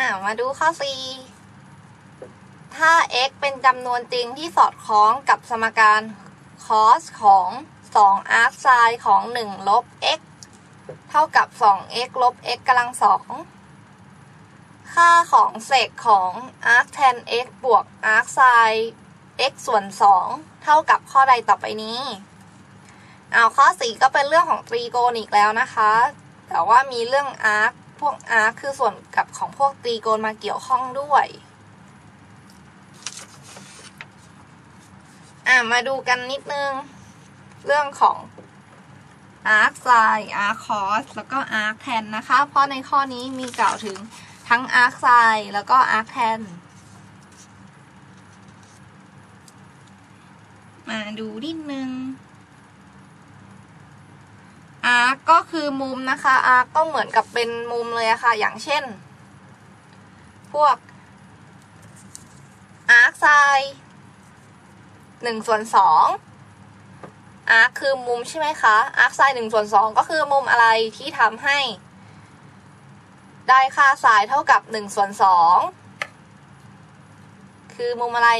อ่ามาดูข้อ C ถ้า x เป็นจำนวนจริงที่สอดคล้องกับสมการ cos ของ 2 arc sin ของ 1 ลบ x เท่ากับ 2x ลบ x กำลังสอง ค่าของเศษของ arc tan x บวก arc sin x ส่วน 2 เท่ากับข้อใดต่อไปนี้เอาข้อ 4 ก็เป็นเรื่องของตรีโกณอีกแล้วนะคะ แต่ว่ามีเรื่อง arc พวก arc คือส่วนกับของพวกตรีโกณมาเกี่ยวข้องด้วยอะมาดูกันนิดนึง เรื่องของ arc sin arc cos แล้วก็ arc tan นะคะ เพราะในข้อนี้มีกล่าวถึงทั้ง arc sin แล้วก็ arc tan มาดูนิดนึง arc ก็คือมุมนะคะ arc ก็เหมือนกับเป็นมุมเลยอะค่ะ อย่างเช่น พวก arc sin หนึ่งส่วนสอง arc คือมุมใช่ไหมคะ arc sin หนึ่งส่วนสองก็คือมุมอะไรที่ทำให้ ได้ค่า sin เท่ากับหนึ่งส่วนสองคือมุมอะไร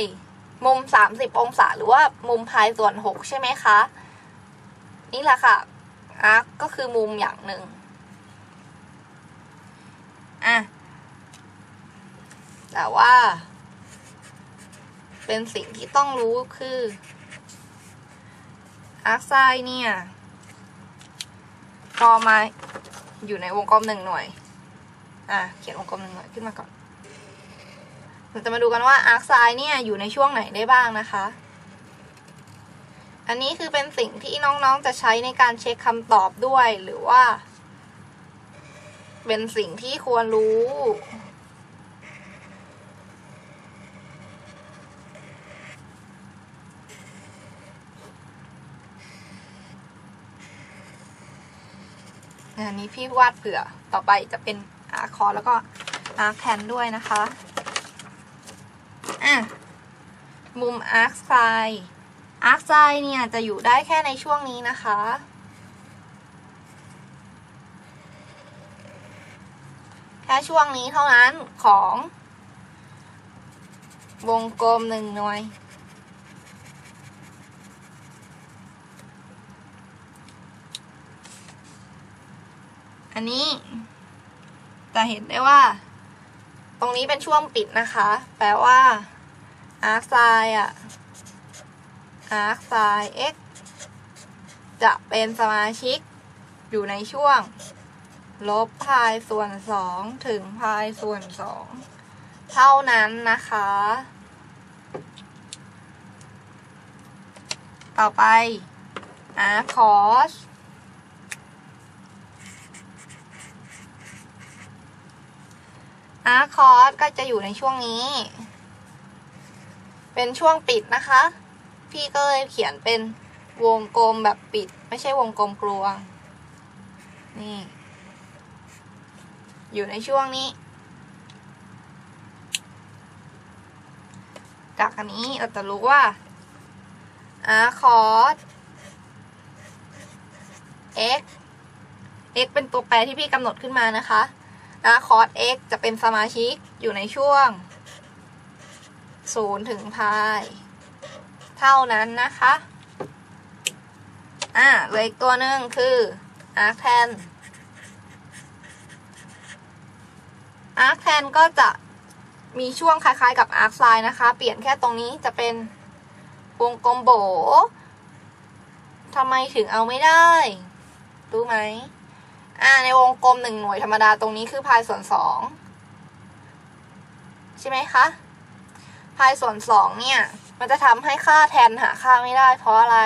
มุมสามสิบองศาหรือว่ามุมพายส่วนหกใช่ไหมคะ นี่แหละค่ะ arc ก็คือมุมอย่างหนึ่งอะแต่ว่า เป็นสิ่งที่ต้องรู้คือ arc sin เนี่ย พอมาอยู่ในวงกลมหนึ่งหน่วย อะ เขียนวงกลมหนึ่งหน่วยขึ้นมาก่อนเราจะมาดูกันว่า arc sin เนี่ยอยู่ในช่วงไหนได้บ้างนะคะ อันนี้คือเป็นสิ่งที่น้องๆจะใช้ในการเช็คคำตอบด้วย หรือว่า เป็นสิ่งที่ควรรู้ อันนี้พี่วาดเผื่อต่อไปจะเป็นอาร์คอแล้วก็อาร์คแคนด้วยนะคะ อะ มุมอาร์คไซ อาร์คไซเนี่ยจะอยู่ได้แค่ในช่วงนี้นะคะ แค่ช่วงนี้เท่านั้นของ วงกลมหนึ่งหน่วย อันนี้ จะเห็นได้ว่า ตรงนี้เป็นช่วงปิดนะคะ แปลว่า arc sin อะ arc sin x จะเป็นสมาชิกอยู่ในช่วง ลบพายส่วนสองถึงพายส่วนสองเท่านั้นนะคะ ต่อไป arc cos arc cos ก็จะอยู่ในช่วงนี้ เป็นช่วงปิดนะคะ พี่ก็เลยเขียนเป็นวงกลมแบบปิด ไม่ใช่วงกลมกลวง นี่ อยู่ในช่วงนี้จากอันนี้เราจะรู้ว่า arc cos x x เป็นตัวแปรที่พี่กำหนดขึ้นมานะคะ arc cos x จะเป็นสมาชิกอยู่ในช่วง0ถึงพาย เท่านั้นนะคะ อ่าเหลยอีกตัวหนึ่งคือ arc tan arc tan ก็จะมีช่วงคล้ายๆกับ arc sin นะคะ เปลี่ยนแค่ตรงนี้จะเป็นวงกลมโบทำไมถึงเอาไม่ได้ รู้ไหม อ่า ในวงกลมหนึ่งหน่วยธรรมดาตรงนี้คือพายส่วนสองใช่ไหมคะพายส่วนสองเนี่ย มันจะทำให้ค่าแทนหาค่าไม่ได้เพราะอะไร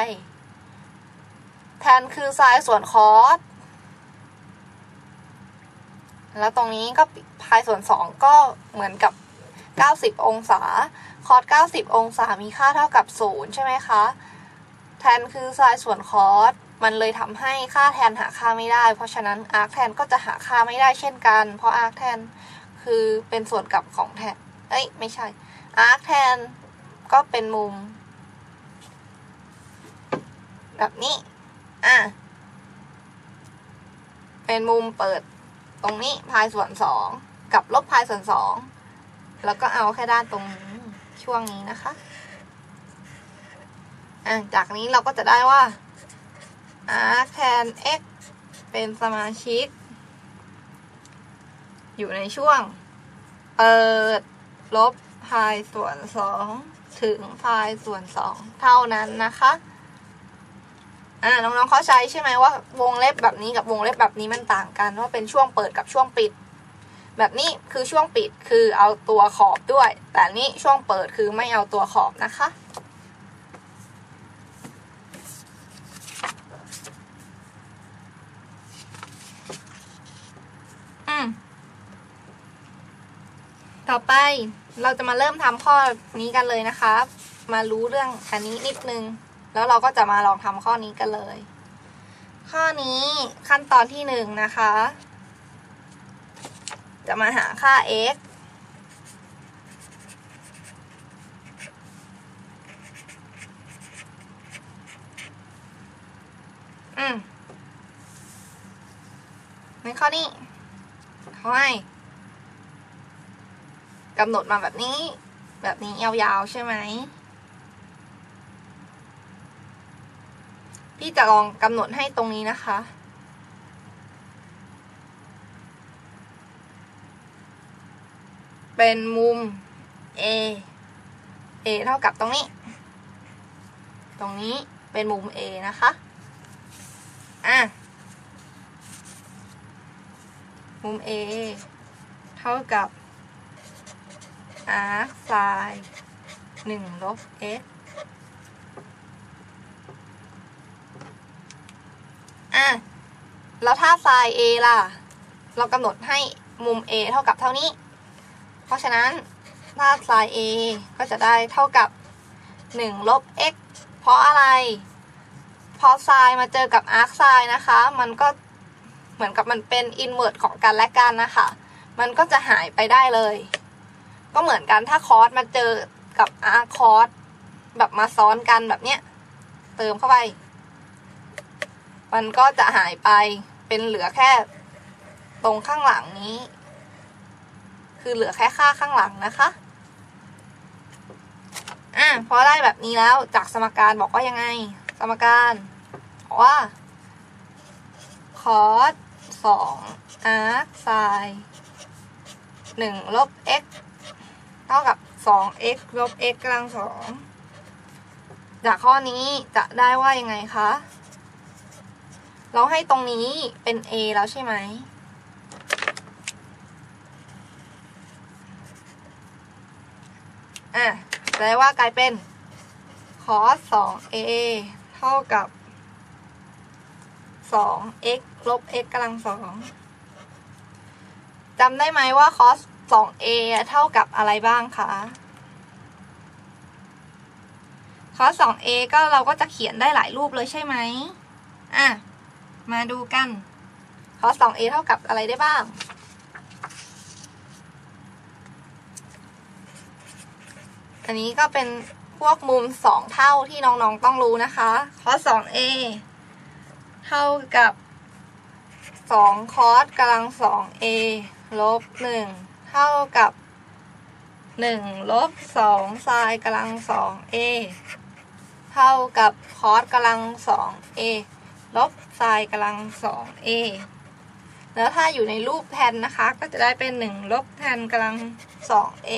แทนคือไซน์ส่วนคอสแล้วตรงนี้ก็พายส่วนสองก็เหมือนกับ 90 องศา คอส90 องศามีค่าเท่ากับ 0 ใช่ไหมคะ แทนคือไซน์ส่วนคอสมันเลยทำให้ค่าแทนหาค่าไม่ได้ เพราะฉะนั้นอาร์คแทนก็จะหาค่าไม่ได้เช่นกัน เพราะอาร์คแทนคือเป็นส่วนกลับของแทน เอ้ย ไม่ใช่ อาร์คแทน ก็เป็นมุม แบบนี้ อะ เป็นมุมเปิดตรงนี้พายส่วนสองกับลบพายส่วนสองแล้วก็เอาแค่ด้านตรงนี้ช่วงนี้นะคะอะจากนี้เราก็จะได้ว่า arc tan x เป็นสมาชิก อยู่ในช่วง เปิด ลบพายส่วนสอง ถึงพายส่วนสองเท่านั้นนะคะอ่าน้องๆเขาใช้ใช่ไหมว่าวงเล็บแบบนี้กับวงเล็บแบบนี้มันต่างกันว่าเป็นช่วงเปิดกับช่วงปิด แบบนี้คือช่วงปิดคือเอาตัวขอบด้วย แต่นี้ช่วงเปิดคือไม่เอาตัวขอบนะคะอืมต่อไป เราจะมาเริ่มทำข้อนี้กันเลยนะคะ มารู้เรื่องอันนี้นิดนึง แล้วเราก็จะมาลองทำข้อนี้กันเลย ข้อนี้ขั้นตอนที่หนึ่งนะคะ จะมาหาค่า x อืมในข้อนี้เขาให้ กำหนดมาแบบนี้ แบบนี้ยาวๆใช่ไหมพี่จะลองกำหนดให้ตรงนี้นะคะ เป็นมุม A A เท่ากับตรงนี้ ตรงนี้เป็นมุม A นะคะ อะ มุม A เท่ากับ arc sin 1ลบ x อะ แล้วถ้า sin a ล่ะ เรากำหนดให้มุม a เท่ากับเท่านี้ เพราะฉะนั้นถ้า sin a ก็จะได้เท่ากับ1ลบ x เพราะอะไร พอ sin มาเจอกับ arc sin นะคะ มันก็เหมือนกับมันเป็น invert ของกันและกันนะคะ มันก็จะหายไปได้เลย ก็เหมือนกันถ้าคอร์สมาเจอกับอาร์คอร์สแบบมาซ้อนกันแบบเนี้ย เติมเข้าไป มันก็จะหายไปเป็นเหลือแค่ตรงข้างหลังนี้ คือเหลือแค่ค่าข้างหลังนะคะอะพอได้แบบนี้แล้วจากสมการบอกว่ายังไง สมการบอกว่าคอสสองอาร์คไซหนึ่งลบ x ท่ากับ 2x ลบ x กำลังสองจากข้อนี้จะได้ว่ายังไงคะ เราให้ตรงนี้เป็น a แล้วใช่ไหม อะแปลว่ากลายเป็น cos 2a เท่ากับ 2x ลบ x กำลังสองจำได้ไหมว่า cos 2a เท่ากับอะไรบ้างคะ cos 2a ก็เราก็จะเขียนได้หลายรูปเลยใช่ไหมอะ มาดูกัน cos 2a เท่ากับอะไรได้บ้าง อันนี้ก็เป็นพวกมุมสองเท่าที่น้องๆต้องรู้นะคะ cos 2a เท่ากับ2 cos กำลัง 2a ลบ1 เท่ากับ 1 ลบ2 sin กำลัง 2a เท่ากับ cos กำลัง 2a ลบ sin กำลัง 2a แล้วถ้าอยู่ในรูปแทนนะคะ ก็จะได้เป็น 1 ลบแทนกำลัง 2a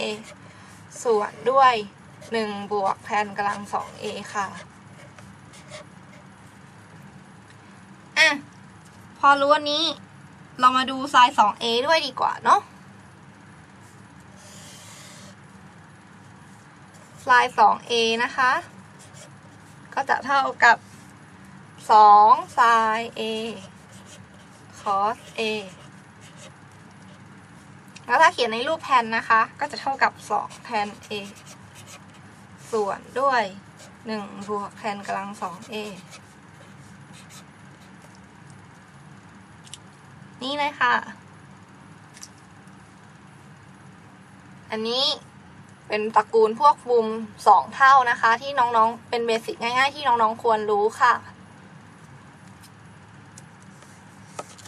ส่วนด้วย 1 บวกแทนกำลัง 2a ค่ะอะ พอรู้วันนี้ เรามาดูไซน์ 2a ด้วยดีกว่าเนาะ ไซน์ 2a นะคะ ก็จะเท่ากับ2 sin a cos a แล้วถ้าเขียนในรูปแทนนะคะ ก็จะเท่ากับ2แทน a ส่วนด้วย 1 บวกแทนกำลัง 2a นี่เลยค่ะ อันนี้ เป็นตระกูลพวกมุมสองเท่านะคะ ที่น้องๆ เป็นเบสิกง่าย ๆ ที่น้องๆควรรู้ค่ะ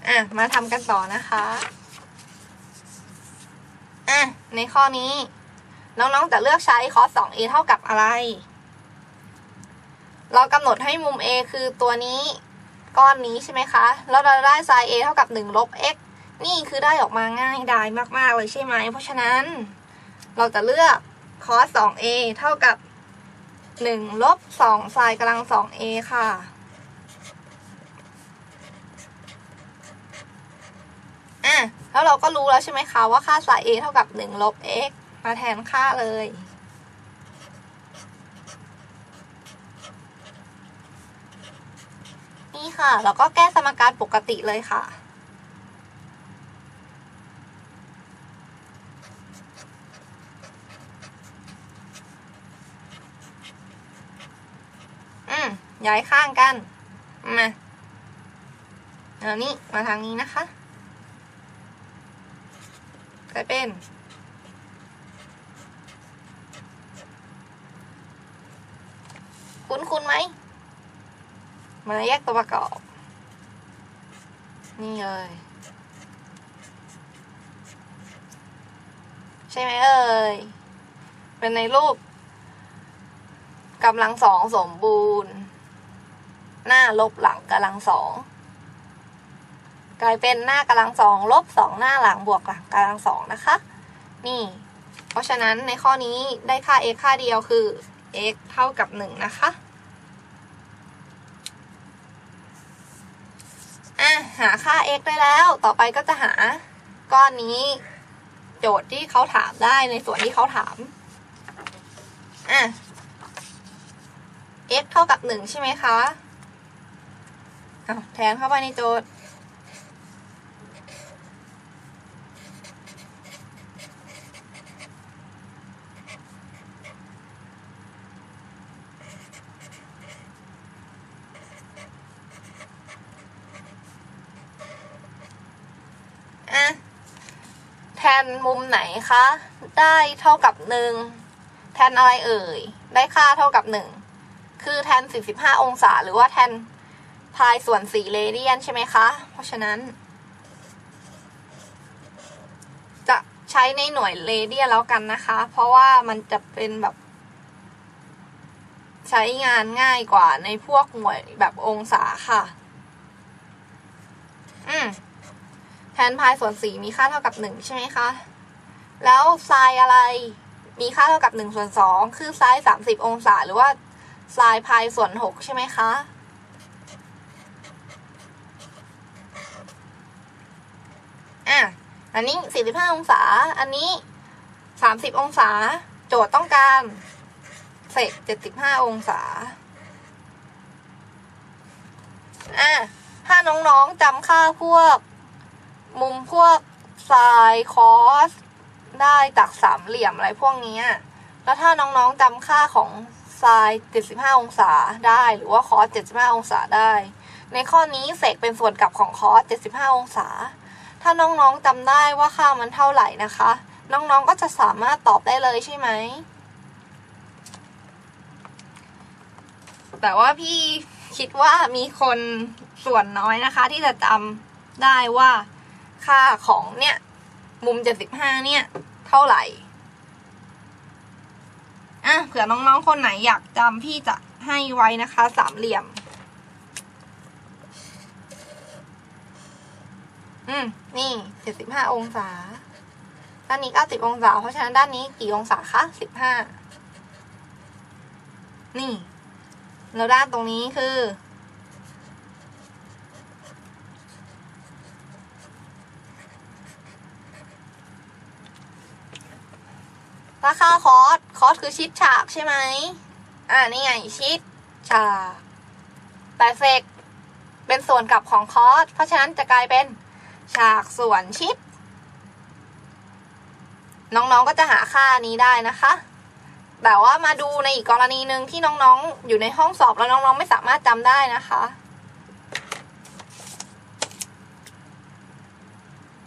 อะ มาทำกันต่อนะคะ อะ ในข้อนี้ น้องๆจะเลือกใช้คอส 2a เท่ากับอะไร เรากำหนดให้มุม a คือตัวนี้ก้อนนี้ใช่ไหมคะ แล้วเราได้ sin a เท่ากับ1ลบ x นี่คือได้ออกมาง่ายดายมากๆเลยใช่ไหม เพราะฉะนั้น เราจะเลือก cos 2a เท่ากับ 1 ลบ2 sin กำลัง 2a ค่ะ อะ แล้วเราก็รู้แล้วใช่ไหมคะว่าค่า sin a เท่ากับ 1 ลบ x มาแทนค่าเลย นี่ค่ะแล้วก็แก้สมการปกติเลยค่ะ อืม ย้ายข้างกัน มาเอานี้มาทางนี้นะคะกลายเป็นคุ้นคุ้นไหม มาแยกตัวประกอบ นี่เลย ใช่ไหมเอ่ย เป็นในรูปกำลังสองสมบูรณ์ หน้าลบหลังกำลังสองกลายเป็นหน้ากำลังสองลบสองหน้าหลังบวกหลังกำลังสองนะคะ นี่ เพราะฉะนั้นในข้อนี้ได้ค่า x ค่าเดียวคือ x เท่ากับหนึ่งนะคะอะหาค่า x ได้แล้ว ต่อไปก็จะหาก้อนนี้ โจทย์ที่เขาถามได้ในส่วนที่เขาถามอะ x เท่ากับหนึ่งใช่ไหมคะ อาแทนเข้าไปในโจทย์อะแทนมุมไหนคะ ได้เท่ากับหนึ่งแทนอะไรเอ่ย ได้ค่าเท่ากับหนึ่งคือแทน45 องศาหรือว่าแทน พายส่วน4เรเดียนใช่ไหมคะ เพราะฉะนั้น จะใช้ในหน่วยเรเดียนแล้วกันนะคะ เพราะว่ามันจะเป็นแบบ ใช้งานง่ายกว่าในพวกหน่วยแบบองศาค่ะ อืมแทนพายส่วนสี่มีค่าเท่ากับหนึ่งใช่ไหมคะ แล้วไซน์อะไรมีค่าเท่ากับหนึ่งส่วนสองคือไซน์สามสิบองศา หรือว่าไซน์พายส่วนหกใช่ไหมคะ อะอันนี้สี่สิบห้าองศา อันนี้สามสิบองศา โจทย์ต้องการเศษเจ็ดสิบห้าองศา อะ ถ้าน้องๆจำค่าพวก มุมพวกไซน์คอสได้จากสามเหลี่ยมอะไรพวกนี้ แล้วถ้าน้องๆจำค่าของไซน์75 องศาได้ หรือว่าคอส75 องศาได้ ในข้อนี้เสกเป็นส่วนกลับของคอส75 องศา ถ้าน้องๆจำได้ว่าค่ามันเท่าไหร่นะคะ น้องๆก็จะสามารถตอบได้เลยใช่ไหม แต่ว่าพี่คิดว่ามีคนส่วนน้อยนะคะ ที่จะจำได้ว่าค่าของเนี่ย มุม 75 เนี่ย เท่าไหร่อะเผื่อน้องๆคนไหนอยากจำพี่จะให้ไว้นะคะ สามเหลี่ยม อืม นี่75องศา ด้านนี้90องศา เพราะฉะนั้นด้านนี้กี่องศาคะ15นี่ แล้วด้านตรงนี้คือราคาคอส คอสคือชิดฉากใช่ไหม อ่า นี่ไง ชิดฉาก แต่เซกเป็นส่วนกลับของคอส เพราะฉะนั้นจะกลายเป็น ฉากส่วนชิดน้องๆก็จะหาค่านี้ได้นะคะ แต่ว่ามาดูในอีกกรณีหนึ่งที่น้องๆ อยู่ในห้องสอบแล้วน้องๆ ไม่สามารถจำได้นะคะ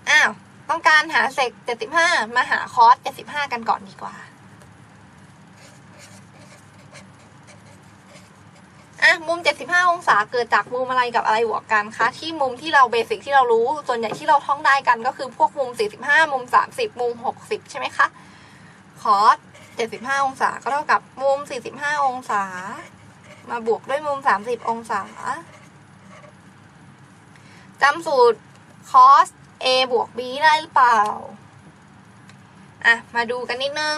อ้าว ต้องการหาเศษ75 มาหาคอส75 กันก่อนดีกว่า อะมุม 75 องศาเกิดจากมุมอะไรกับอะไรบวกกันคะที่มุมที่เราเบสิกที่เรารู้ส่วนใหญ่ที่เราท่องได้กันก็คือพวกมุม 45 มุม 30 มุม 60 ใช่ไหมคะคอส75 องศาก็เท่ากับมุม 45 องศา มาบวกด้วยมุม 30 องศาจำสูตร cos a บวก b ได้หรือเปล่า อะ มาดูกันนิดนึง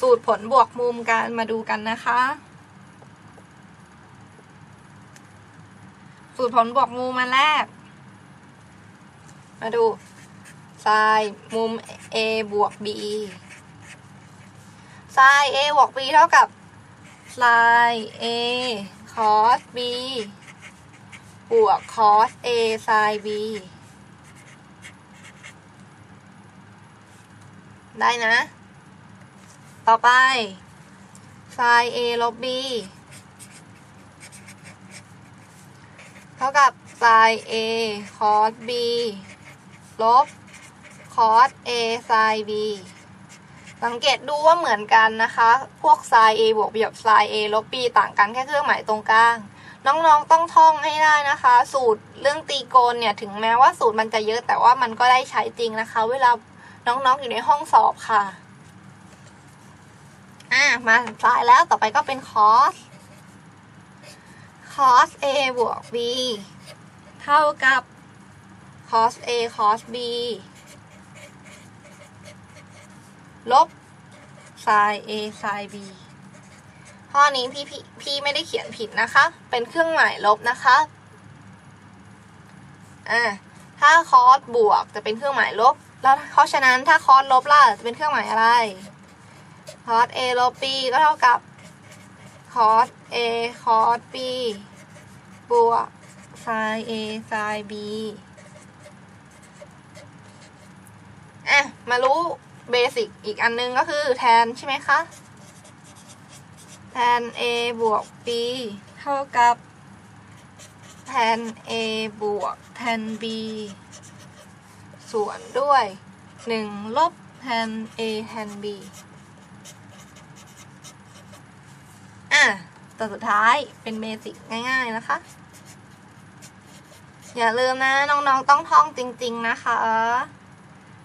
สูตรผลบวกมุมกันมาดูกันนะคะ สูตรผลบวกมุมมาแรก มาดู sin มุม a บวก b sin a บวก b เท่ากับ sin a cos b บวก cos a sin b ได้นะ ต่อไป sin a ลบ b เท่ากับ sin a cos b ลบ cos a sin b สังเกตดูว่าเหมือนกันนะคะ พวก sin a บวก b กับ sin a ลบ b ต่างกันแค่เครื่องหมายตรงกลางน้องๆ ต้องท่องให้ได้นะคะ สูตรเรื่องตีโกณเนี่ย ถึงแม้ว่าสูตรมันจะเยอะแต่ว่ามันก็ได้ใช้จริงนะคะ เวลาน้องๆ อยู่ในห้องสอบค่ะ อะมาสายแล้วต่อไปก็เป็น cos cos a บวก b เท่ากับ cos a cos b ลบ sin a sin b ข้อนี้พี่พี่พี่ไม่ได้เขียนผิดนะคะ เป็นเครื่องหมายลบนะคะอ่าถ้าคอสบวกจะเป็นเครื่องหมายลบ แล้วเพราะฉะนั้นถ้าคอสลบล่ะจะเป็นเครื่องหมายอะไร คอส a ลบ b ก็เท่ากับคอส a คอส b บวก sin a sin b อะ มารู้เบสิกอีกอันนึงก็คือแทนใช่ไหมคะ แทน a บวก b เท่ากับ แทน a บวก แทน b ส่วนด้วย 1 ลบแทน a แทน b อะตัวสุดท้ายเป็นเบสิกง่าย ๆนะคะ อย่าลืมนะน้องๆต้องท่องจริง ๆนะคะ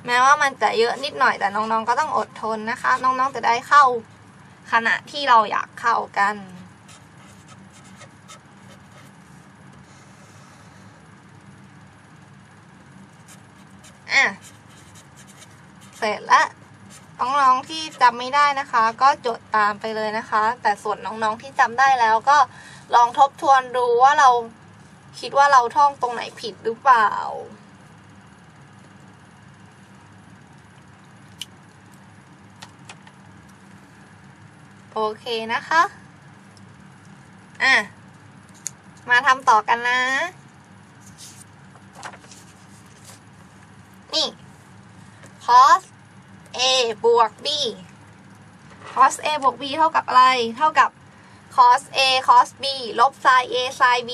แม้ว่ามันจะเยอะนิดหน่อยแต่น้องๆก็ต้องอดทนนะคะ น้องๆจะได้เข้าขณะที่เราอยากเข้ากันอะเสร็จแล้ว น้องๆที่จำไม่ได้นะคะ ก็จดตามไปเลยนะคะ แต่ส่วนน้องๆที่จำได้แล้วก็ลองทบทวนดูว่าเราคิดว่าเราท่องตรงไหนผิดหรือเปล่า โอเคนะคะ อะ มาทำต่อกันนะ นี่ cos a บวก b cos a บวก b เท่ากับอะไร เท่ากับ cos a cos b ลบ sin a sin b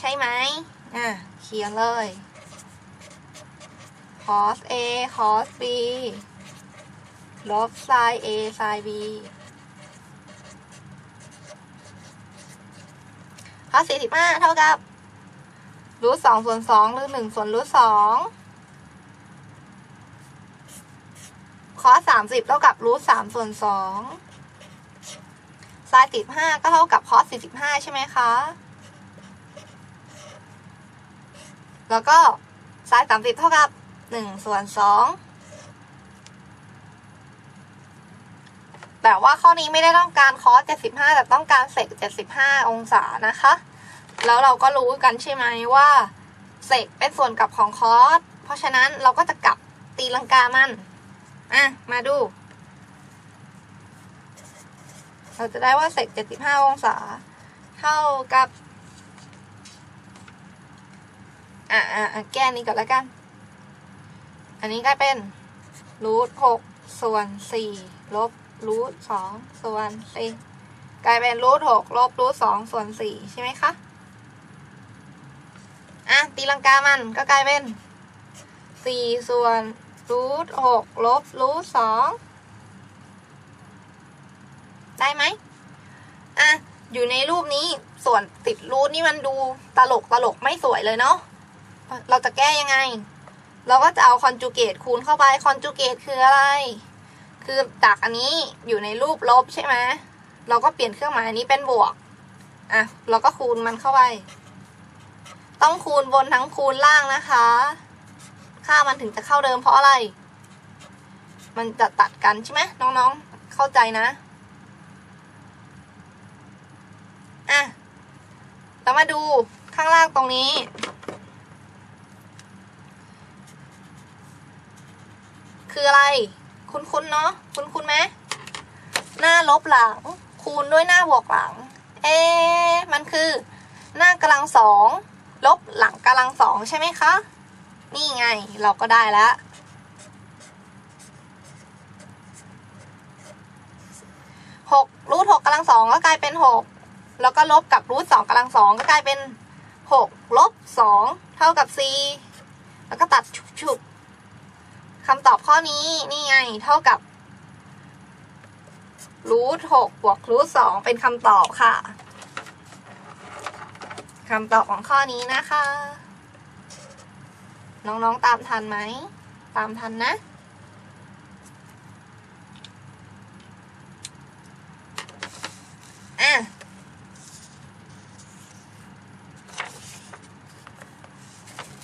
ใช่ไหมอะเขียนเลย cos a cos b ลบ sin a sin b ข้อ45 เท่ากับรูทสองส่วนสองหรือหนึ่งส่วนรูทสอง คอสามสิบเท่ากับรูทสามส่วนสองไซน์สิบห้าก็เท่ากับคอสสี่สิบห้าใช่ไหมคะ แล้วก็ไซน์สามสิบเท่ากับหนึ่งส่วนสองแต่ว่าข้อนี้ไม่ได้ต้องการคอส75 แต่ต้องการเศษ75 องศานะคะ แล้วเราก็รู้กันใช่ไหมว่าเศษเป็นส่วนกลับของคอส เพราะฉะนั้นเราก็จะกลับตีลังกามัน อะ มาดู เราจะได้ว่าเศษ75 องศา เท่ากับ อะอะแก้นี้ก่อนแล้วกัน อันนี้ก็เป็นรูท6ส่วน4ลบรูทสองส่วนสี่กลายเป็นรูทหกลบรูทสองส่วนสี่ใช่ไหมคะ อะ ตีลังกามันก็กลายเป็นสี่ส่วน รูทหกลบรูทสองได้ไหมอะ อยู่ในรูปนี้ส่วนติดรูทนี่มันดูตลกตลกไม่สวยเลยเนาะเราจะแก้ยังไง เราก็จะเอาคอนจูเกตคูณเข้าไปคอนจูเกตคืออะไร คือจากอันนี้อยู่ในรูปลบใช่ไหมเราก็เปลี่ยนเครื่องหมายนนี้เป็นบวกอะเราก็คูณมันเข้าไป ต้องคูณบนทั้งคูณล่างนะคะ ค่ามันถึงจะเข้าเดิมเพราะอะไร มันจะตัดกันใช่ไหมน้องๆ เข้าใจนะ อะเรามาดูข้างล่างตรงนี้ คืออะไร คุ้นๆเนาะคุ้นๆไหมหน้าลบหลัง คูณด้วยหน้าบวกหลัง เอ๊มันคือ หน้ากำลังสองลบหลังกำลังสองใช่ไหมคะ นี่ไงเราก็ได้แล้ว หกรูทหกกำลังสองก็กลายเป็นหกแล้วก็ลบกับรูทสองกำลังสองก็กลายเป็นหกลบสองเท่ากับสี่แล้วก็ตัดฉุบๆคำตอบข้อนี้นี่ไงเท่ากับรูทหกบวกรูทสองเป็นคำตอบค่ะคำตอบของข้อนี้นะคะ น้องๆตามทันไหม ตามทันนะ อะ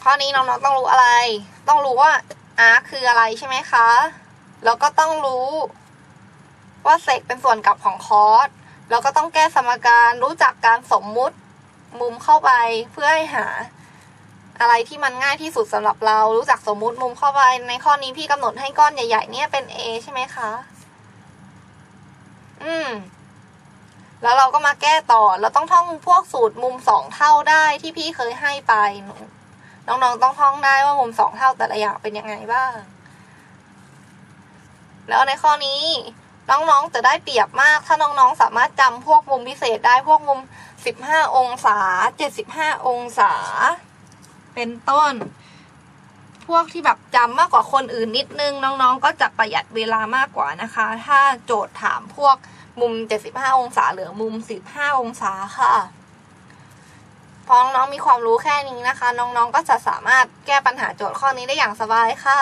ข้อนี้น้องๆต้องรู้อะไร ต้องรู้ว่า r คืออะไรใช่ไหมคะ แล้วก็ต้องรู้ว่าเซกเป็นส่วนกลับของคอสแล้วก็ต้องแก้สมการรู้จักการสมมุติมุมเข้าไปเพื่อให้หา อะไรที่มันง่ายที่สุดสำหรับเรา รู้จักสมมุติมุมเข้าไป ในข้อนี้พี่กำหนดให้ก้อนใหญ่ ๆ เนี่ยเป็น a ใช่ไหมคะ อืม แล้วเราก็มาแก้ต่อ เราต้องท่องพวกสูตรมุมสองเท่าได้ที่พี่เคยให้ไป น้องๆต้องท่องได้ว่ามุมสองเท่าแต่ละอย่างเป็นยังไงบ้าง แล้วในข้อนี้น้องๆจะได้เปรียบมาก ถ้าน้องๆสามารถจำพวกมุมพิเศษได้พวกมุม 15 องศา 75 องศา เป็นต้น พวกที่แบบจำมากกว่าคนอื่นนิดนึง น้องๆ ก็จะประหยัดเวลามากกว่านะคะ ถ้าโจทย์ถามพวกมุม 75 องศาหรือมุม 15 องศาค่ะพอน้องๆมีความรู้แค่นี้นะคะ น้องๆ ก็จะสามารถแก้ปัญหาโจทย์ข้อนี้ได้อย่างสบายค่ะ